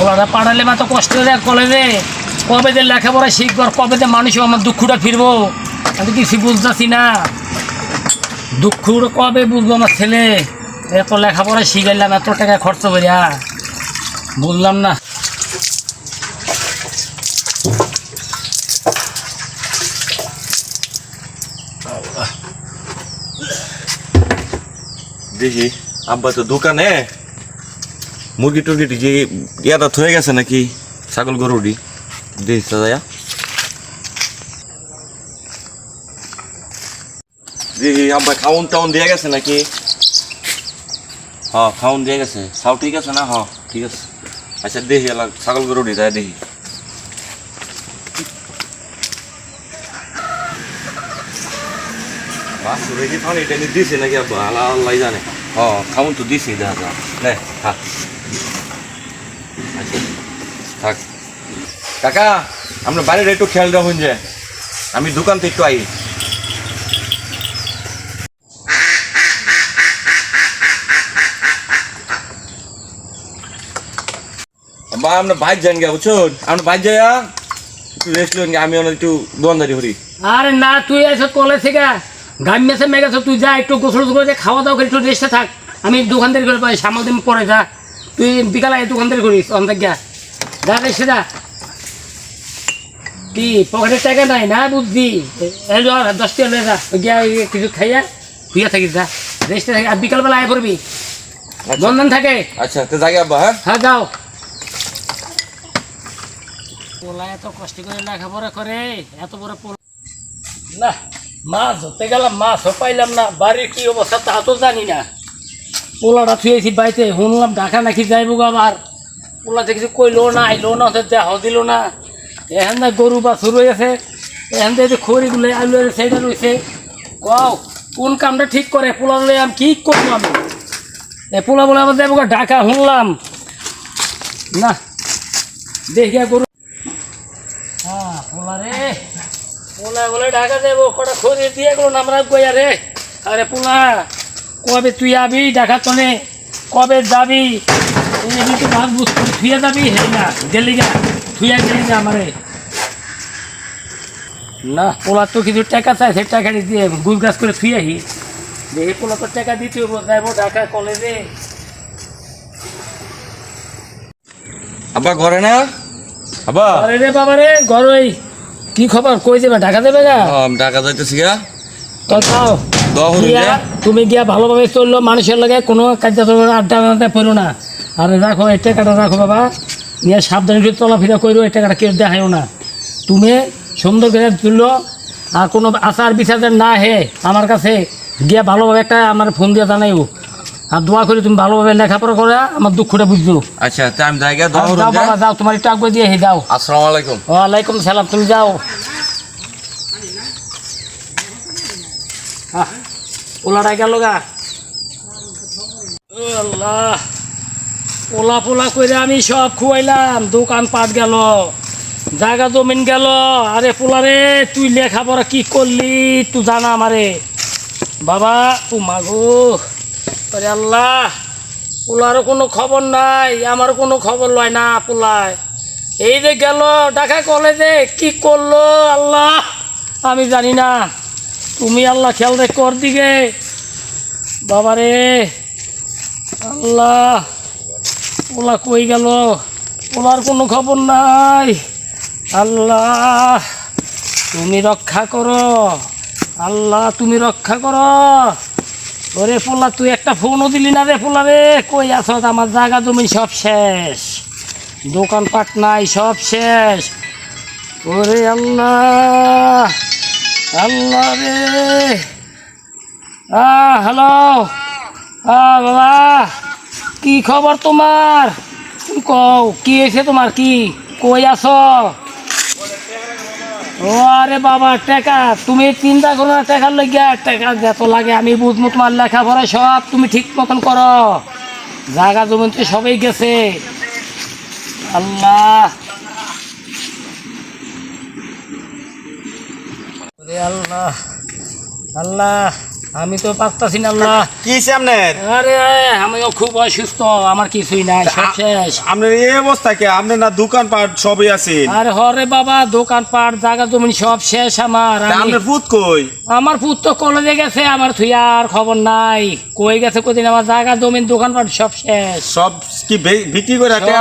ওরা পাঠালে মা তো কষ্ট দেয় কলেজে। কবে যে লেখাপড়া শিখব কবে যে মানুষ আমার দুঃখটা ফিরবো। আমি কিছু বুঝতেছি না। দুঃখটা কবে বুঝব আমার ছেলে? এত লেখাপড়া শিখাইলাম, এত টাকা খরচ করিয়া বুঝলাম না। দেখি, আব্বা তো দোকানে। মুরগি টুরগি যে ইয়াটা হয়ে গেছে নাকি? ছাগল গরুটি দেখি দাদা আব্বা খাউন টাউন দিয়ে গেছে নাকি? হ্যাঁ খাউন দিয়ে গেছে। সাউ ঠিক আছে না? হ্যাঁ ঠিক আছে। আচ্ছা দেখি এলা ছাগল গরুটি তাই দেখি। বাসুরে কি পানি দিছে নাকি আব্বা আল্লাহ আল্লাহ জানে। ও খাউন তো দিছি দেখা যা নে থাক আচ্ছা থাক। কাকা, আমরা বাইরে একটু খেয়াল রাখুন যে, আমি দোকান থেকে একটু আই। বা আমরা বাইক যান গা বুঝছ আমরা বাইক যাই একটু রেস্ট লইন আমি অনেক একটু দোকানদারি করি। আরে না, তুই এসে কলেজ থেকে। গাম মেসে মেগেছ তুই যা, একটু গোসল করে খাওয়া দাওয়া করে একটু রেস্টে থাক। আমি দোকানদারি করে পাই, সামাল দিন পরে যা। তুই বিকালে করিস যা যা। কি টাকা নাই না বুঝছি দশ টাকা লয়ে যা। গিয়া কিছু খাইয়া শুয়ে থাকিস যা। রেস্টে থাকি। আর বিকালবেলা আয় করবি বন্ধন থাকে। আচ্ছা তো জায়গা আব্বা হ্যাঁ? হ্যাঁ যাও। পোলা এত কষ্ট করে লেখাপড়া করে। এত বড় পোলা। না মাছ ধরতে গেলাম মাছও পাইলাম না। বাড়ির কি অবস্থা তা তো জানি না। পোলাটা থুয়েছি বাড়িতে। শুনলাম ঢাকা নাকি যাইব আবার। পোলাতে কিছু কইলো না, আইলো না দেহ দিল না। এখান না গরু বা শুরু হয়েছে এখান থেকে খড়িগুলো আলু সেইটা রয়েছে কও, কোন কামটা ঠিক করে? পোলা লই আমি কি করব আমি? এ পোলা বলে আমার দেবো ঢাকা শুনলাম। না দেখিয়া গরু। হ্যাঁ পোলা রে। পোলা বলে, ঢাকা দেবো কটা খড়ি দিয়ে গেলো আমরা গইয়া রে। আরে পোলা কবে তুই আবি ঢাকা তনে কবে যাবি? এই কিন্তু ভাগ বুঝতে থুয়ে যাবি? হে না গেলি গা থুয়া গেলি না আমারে। না। পোলা তো কিছু টাকা চাই সে টাকা দিয়ে গুজ গাছ করে থুয়ে আহি। দেখি পোলা তো টাকা দিতে হব যাইবো ঢাকা কলেজে আব্বা ঘরে না? আব্বা। আরে রে বাবা রে ঘর ওই। কি খবর? কই দেবে ঢাকা দেবে গা? ঢাকা যাইতেছি গা। তো গিয়া তুমি গিয়া ভালোভাবে চলল মানুষের লাগে কোনো কাজ আড্ডা আড্ডা পড়ো না। আর রাখো এই টাকাটা রাখো বাবা। নিয়ে সাবধানে একটু চলাফেরা করো এই টাকাটা কেউ দেখায়ও না। তুমি সুন্দর করে তুললো আর কোনো আচার বিচার না হে আমার কাছে গিয়া ভালোভাবে একটা আমার ফোন দিয়ে জানাইও। আর দোয়া করি তুমি ভালোভাবে লেখাপড়া করে আমার দুঃখটা বুঝছ। আচ্ছা তা আমি যাও বাবা যাও তোমার একটু আগে দিয়ে হে যাও। আসসালামু আলাইকুম। ওয়ালাইকুম সালাম তুমি যাও। আহ, ওলাটা গেল গা। ও আল্লাহ। পোলা পোলা করে আমি সব খুয়াইলাম দোকান পাট গেল, জায়গা জমিন গেল। আরে পোলা রে, তুই লেখাপড়া কি করলি? তুই জানা আমারে। বাবা, ও মাগো আরে আল্লাহ, পোলারও কোনো খবর নাই আমার কোনো খবর লয় না পোলায়। এই যে গেল ঢাকা কলেজে, কি করল আল্লাহ? আমি জানি না। তুমি আল্লাহ খেয়াল রেখে ওর দিকে। বাবারে, আল্লাহ, ওলা কই গেল? ওলার কোনো খবর নাই। আল্লাহ, তুমি রক্ষা করো। আল্লাহ, তুমি রক্ষা করো। ওরে পোলা, তুই একটা ফোনও দিলি না রে পোলা রে। কই আছ? আমার জায়গা, জমি সব শেষ। দোকানপাট নাই, সব শেষ। ওরে আল্লাহ আল্লাহ রে। হ্যালো। আহ, বাবা। কি খবর তোমার? তুমি কও, কি হয়েছে তোমার? কি? কই আছো? ও, আরে বাবা, টাকা। তুমি চিন্তা করো না, টাকার লাগিয়া টাকা যত লাগে, আমি বুঝব তোমার লেখাপড়া সব তুমি ঠিক মতন করো। জায়গা তো সবাই গেছে। আল্লাহ। আল্লাহ আল্লাহ আমি তো পারতাছি না আল্লাহ। কি আরে আমিও খুব অসুস্থ আমার কিছুই নাই সব শেষ। আপনার এই অবস্থা কে? আপনি না দোকান পাট সবই আছেন আরে হরে বাবা দোকান পাট জায়গা জমিন সব শেষ আমার তা আমি- আপনার ফুট কই? আমার পুত তো কলেজে গেছে আমার থুই আর খবর নাই। কই গেছে কদিন আমার জায়গা জমিন দোকান পাট সব শেষ। সব কি বিক্রি করে টাকা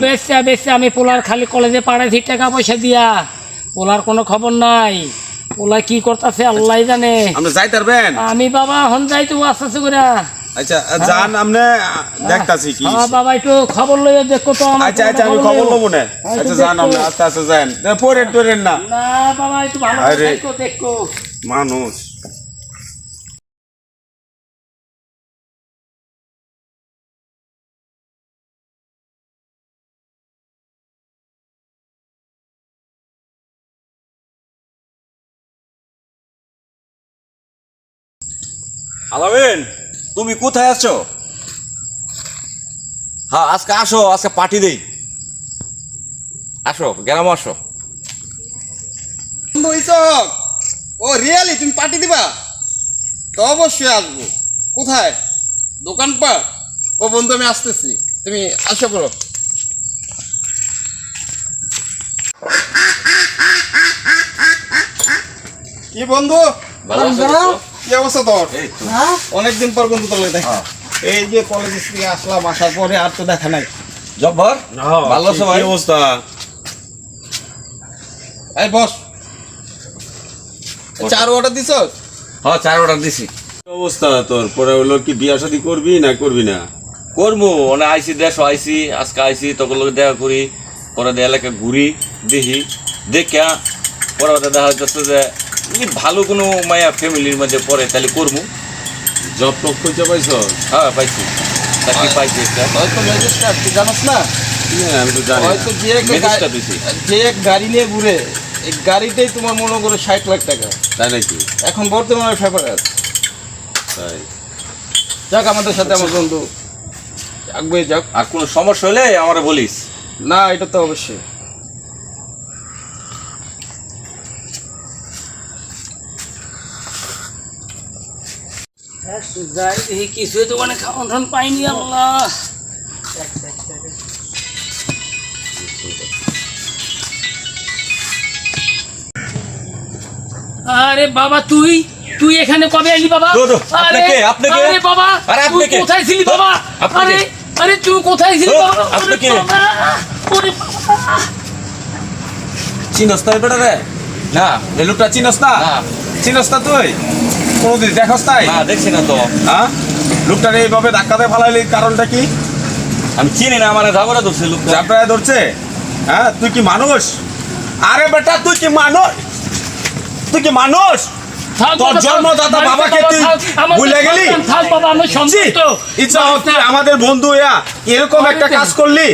বেচতে বেচতে আমি পোলার খালি কলেজে পাঠাইছি টাকা পয়সা দিয়া। পোলার কোনো খবর নাই। পোলা কি করতেছে আল্লাহ জানে। আপনি যাই পারবেন আমি বাবা হন যাই তো আস্তে আস্তে করে। আচ্ছা জান আপনি দেখতাছি কি। হ্যাঁ বাবা একটু খবর লইয়া দেখো তো আমার। আচ্ছা আচ্ছা আমি খবর লব লবো না আচ্ছা জান। আপনি আস্তে আস্তে যান। পরে টরেন না। না বাবা একটু ভালো। দেখো দেখো। মানুষ। আলামিন তুমি কোথায় আছো? হ্যাঁ আজকে আসো আজকে পার্টি দেই। আসো গ্রামে আসো। বন্ধু ইসক ও রিয়ালি তুমি পার্টি দিবা? তো অবশ্যই আসব। কোথায়? দোকানপাট? ও বন্ধু আমি আসতেছি। তুমি আসো করো কি বন্ধু? ভালো? কি অবস্থা তোর? অনেকদিন পর বন্ধু তোর দেখা। এই যে কলেজ থেকে আসলাম আসার পরে আর তো দেখা নাই। জব্বর? ভালো আছো ভাই কি অবস্থা? এই বস। চার অর্ডার দিছ হ্যাঁ চার অর্ডার দিছি। অবস্থা তোর? পরে হলো কি বিয়া শাদী করবি না করবি না? করব অনেক আইসি দেশ আইসি আজকে আইসি তখন লোক দেখা করি পরে এলাকা ঘুরি দেখি দেখা পরে দেখা যাচ্ছে যে যদি ভালো কোনো মায়া ফ্যামিলির মধ্যে পড়ে তাহলে করব। জব টপ খুঁজে পাইছ? হ্যাঁ পাইছি। চাকরি পাইছি হয়তো ম্যাজিস্ট্রেট তুই জানোস না? আমি তো জানি হয়তো যে এক গাড়ি নিয়ে ঘুরে এই গাড়িটাই তোমার মনে করো ষাট লাখ টাকা। তাই নাকি? এখন বর্তমানে ফেভারেট তাই। যাক আমাদের সাথে আমার বন্ধু। যাক। আর কোনো সমস্যা হলে আমার বলিস। না এটা তো অবশ্যই। যাই দেখি দোকানে খাওয়ান পাইনি আল্লাহ। আরে বাবা তুই? তুই এখানে কবে এলি বাবা? আরে, আরে, কোথায় ছিলি বাবা? আরে আরে তুই কোথায় ছিলি বাবা? ওরে চিনস না বেটা রে না রেলুটা চিনস না? না। চিনস না তুই? কোনোদিন দেখস তাই না দেখছি না তো। হ্যাঁ? লোকটার এইভাবে ধাক্কাতে ফালাইলি কারণটা কি? আমি চিনি না আমার ঝামেলা ধরছে লোক জাপড়ায় ধরছে? হ্যাঁ তুই কি মানুষ? আরে বেটা তুই কি মানুষ? তুই কি মানুষ? তোর জন্মদাতা বাবাকে তুই ভুলে গেলি? ইচ্ছা আমাদের বন্ধু ইয়া এরকম একটা কাজ করলি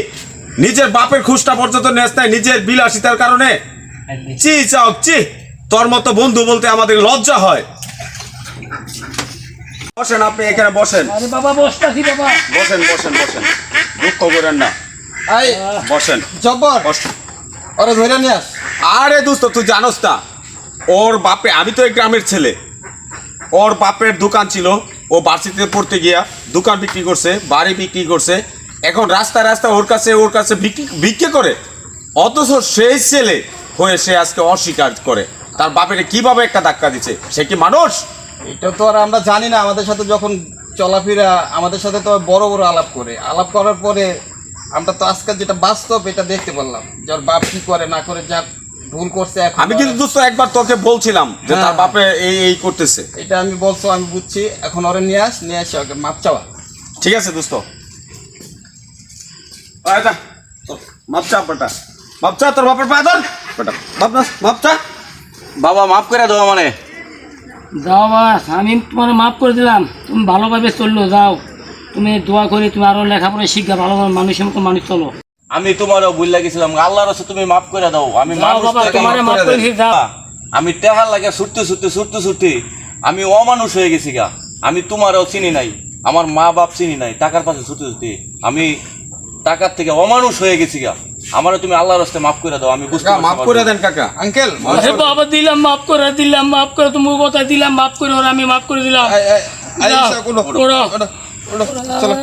নিজের বাপের খুশটা পর্যন্ত নেস নাই নিজের বিলাসিতার কারণে। চি চাওক চি তোর মতো বন্ধু বলতে আমাদের লজ্জা হয়। বসেন আপনি এখানে বসেন। আরে বাবা বসতাছি বাবা। বসেন বসেন বসেন। দুঃখ করেন না। এই বসেন। জব্বর। ওরা ধরে নিয়ে আস। আরে দোস্ত তুই জানোস না ওর বাপে আমি তো এই গ্রামের ছেলে। ওর বাপের দোকান ছিল ও বার্ষিকতে পড়তে গিয়া দোকান বিক্রি করছে বাড়ি বিক্রি করছে। এখন রাস্তা রাস্তা ওর কাছে ওর কাছে বিক্রি বিক্রি করে। অথচ সেই ছেলে হয়ে সে আজকে অস্বীকার করে। তার বাপের কীভাবে একটা ধাক্কা দিচ্ছে সে কি মানুষ? এটা তো আর আমরা জানি না আমাদের সাথে যখন চলাফেরা আমাদের সাথে তো বড় বড় আলাপ করে। আলাপ করার পরে আমরা তো আজকাল যেটা বাস্তব এটা দেখতে পারলাম যে ওর বাপ কি করে না করে যা ভুল করছে এখন আমি কিন্তু দোস্ত একবার তোকে বলছিলাম যে তার হ্যাঁ। বাপে এই এই করতেছে। এটা আমি বলছো আমি বুঝছি। এখন ওরে নিয়ে আস নিয়ে আসে ওকে মাপ চাওয়া। ঠিক আছে দোস্ত। আচ্ছা মাপচা বেটা। মাপচা তোর বাপের পায়ে ধর। বেটা মাপ না মাপচা বাবা মাফ করে দাও মানে যাও বাবা আমি তোমার মাফ করে দিলাম। তুমি ভালোভাবে চলল যাও। তুমি দোয়া করি তুমি আরও লেখাপড়া শিক্ষা ভালোভাবে মানুষের মতো মানুষ চলো। আমি তোমারও ভুল লাগিছিলাম আল্লাহর তুমি মাফ করে দাও। আমি আমি টেহার লাগে ছুটতে ছুটতে ছুটতে ছুটতে আমি অমানুষ হয়ে গেছি গা। আমি তোমারও চিনি নাই আমার মা বাপ চিনি নাই টাকার পাশে ছুটতে ছুটতে। আমি টাকার থেকে অমানুষ হয়ে গেছি গা। আমারও তুমি আল্লাহর রাস্তে মাফ করে দাও আমি বুঝতে মাফ করে দেন কাকা আঙ্কেল আরে বাবা দিলাম মাফ করে দিলাম মাফ করে তুমি কথা দিলাম মাফ করে ওরা আমি মাফ করে দিলাম উঠো, ওঠো। উঠো, উঠো, চলো